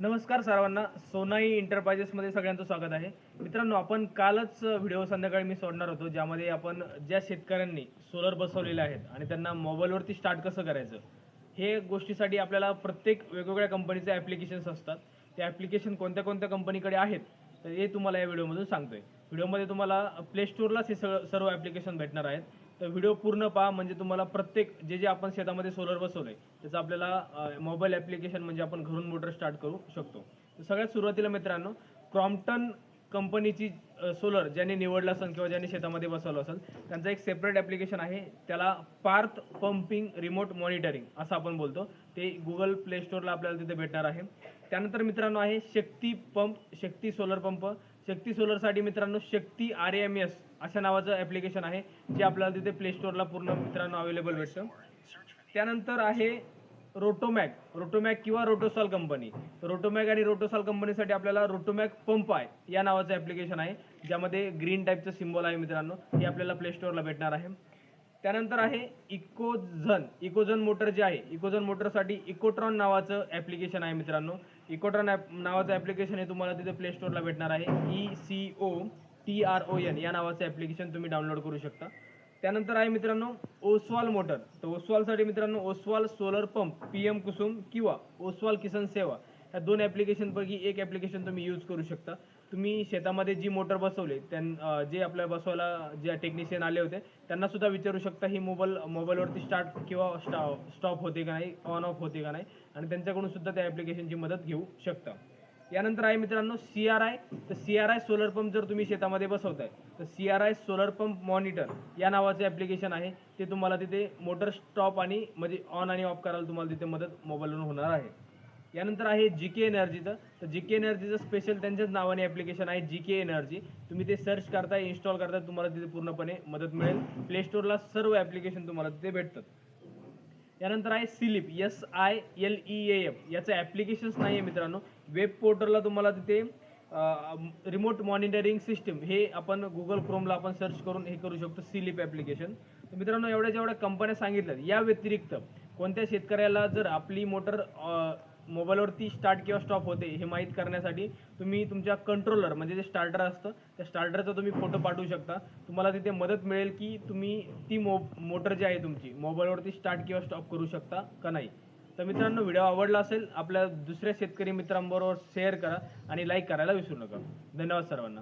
नमस्कार सर्वांना सोनाई एंटरप्राइजेसमध्ये सगळ्यांचं स्वागत आहे. मित्रांनो आपण कालच व्हिडिओ संध्याकाळी मी सोडणार होतो ज्यामध्ये आपण ज्या शेतकऱ्यांनी सोलर बसवलेले आहेत आणि त्यांना मोबाईलवरती स्टार्ट कसं करायचं हे गोष्टीसाठी आपल्याला प्रत्येक वेगवेगळ्या कंपनीचे ॲप्लिकेशन्स असतात. ते ॲप्लिकेशन कोणत्या कोणत्या कंपनीकडे आहेत तर हे तुम्हाला या व्हिडिओमधून सांगतोय. व्हिडिओमध्ये तुम्हाला प्ले स्टोअरलाच हे सगळं सर्व ॲप्लिकेशन भेटणार आहेत. तर व्हिडिओ पूर्ण पहा म्हणजे तुम्हाला प्रत्येक जे जे आपण शेतामध्ये सोलर बसवलंय त्याचं आपल्याला मोबाईल ॲप्लिकेशन म्हणजे आपण घरून मोटर स्टार्ट करू शकतो. तर सगळ्यात सुरुवातीला मित्रांनो क्रॉम्प्टन कंपनीची सोलर ज्यांनी निवडलं असेल किंवा ज्यांनी शेतामध्ये बसवलं असेल त्यांचं एक सेपरेट ॲप्लिकेशन आहे. त्याला पार्थ पंपिंग रिमोट मॉनिटरिंग असं आपण बोलतो. ते गुगल प्ले स्टोअरला आपल्याला तिथे भेटणार आहे. त्यानंतर मित्रांनो आहे Shakti pump Shakti solar pump. Shakti सोलरसाठी मित्रांनो शक्ती आर एम एस अशा नावाचं ॲप्लिकेशन आहे जे आपल्याला तिथे प्ले स्टोअरला पूर्ण मित्रांनो अवेलेबल भेटतं. त्यानंतर आहे रोटोमॅक रोटोमॅक किंवा रोटोसॉल कंपनी रोटोमॅक आणि रोटोसॉल कंपनीसाठी आपल्याला रोटोमॅक पंप आहे या नावाचं ॲप्लिकेशन आहे ज्यामध्ये ग्रीन टाईपचं सिम्बॉल आहे मित्रांनो हे आपल्याला प्ले स्टोअरला भेटणार आहे. त्यानंतर आहे इकोझन इकोझन मोटर जे आहे इकोझन मोटरसाठी इकोट्रॉन नावाचं ॲप्लिकेशन आहे मित्रांनो. इकोट्रॉन ॲप नावाचं ॲप्लिकेशन हे तुम्हाला तिथे प्ले स्टोअरला भेटणार आहे. E C O T R O N या नावाचं ॲप्लिकेशन तुम्ही डाउनलोड करू शकता. त्यानंतर आहे मित्रांनो ओसवाल मोटर तर ओसवालसाठी मित्रांनो Oswal solar pump P M Kusum किंवा ओसवाल किसन सेवा ह्या दोन ॲप्लिकेशनपैकी एक ॲप्लिकेशन तुम्ही यूज करू शकता. तुम्ही शेतामध्ये जी मोटर बसवली त्यां जे आपल्या बसवायला जे टेक्निशियन आले होते त्यांना सुद्धा विचारू शकता ही मोबाईल मोबाईलवरती स्टार्ट किंवा स्टा स्टॉप होते का नाही ऑन ऑफ होते का नाही आणि त्यांच्याकडून सुद्धा त्या ॲप्लिकेशनची मदत घेऊ शकता. यानंतर आहे मित्रांनो सी आर आय तर C R I solar pump जर तुम्ही शेतामध्ये बसवताय तर C R I solar pump monitor या नावाचे ॲप्लिकेशन आहे. ते तुम्हाला तिथे मोटर स्टॉप आणि म्हणजे ऑन आणि ऑफ करायला तुम्हाला तिथे मदत मोबाईलवरून होणार आहे. यानंतर आहे जी के एनर्जीचं तर जी के एनर्जीचं स्पेशल त्यांच्याच नावाने ॲप्लिकेशन आहे जी के एनर्जी तुम्ही ते सर्च करताय इन्स्टॉल करताय तुम्हाला तिथे पूर्णपणे मदत मिळेल. प्ले स्टोअरला सर्व ॲप्लिकेशन तुम्हाला तिथे भेटतात. यानंतर आहे slip S I L E F याचं ॲप्लिकेशन्स नाही आहे मित्रांनो वेब पोर्टलला तुम्हाला तिथे रिमोट मॉनिटरिंग सिस्टीम हे आपण गुगल क्रोमला आपण सर्च करून हे करू शकतो सिलिप ॲप्लिकेशन तर मित्रांनो एवढ्या जेवढ्या कंपन्या सांगितल्यात. या व्यतिरिक्त कोणत्या शेतकऱ्याला जर आपली मोटर मोबाईलवरती स्टार्ट किंवा स्टॉप होते हे माहीत करण्यासाठी तुम्ही तुमच्या कंट्रोलर म्हणजे जे स्टार्टर असतं त्या स्टार्टरचा तुम्ही फोटो पाठवू शकता. तुम्हाला तिथे मदत मिळेल की तुम्ही ती मो मोटर जी आहे तुमची मोबाईलवरती स्टार्ट किंवा स्टॉप करू शकता का नाही. तर मित्रांनो व्हिडिओ आवडला असेल आपल्या दुसऱ्या शेतकरी मित्रांबरोबर शेअर करा आणि लाईक करायला विसरू नका. धन्यवाद सर्वांना.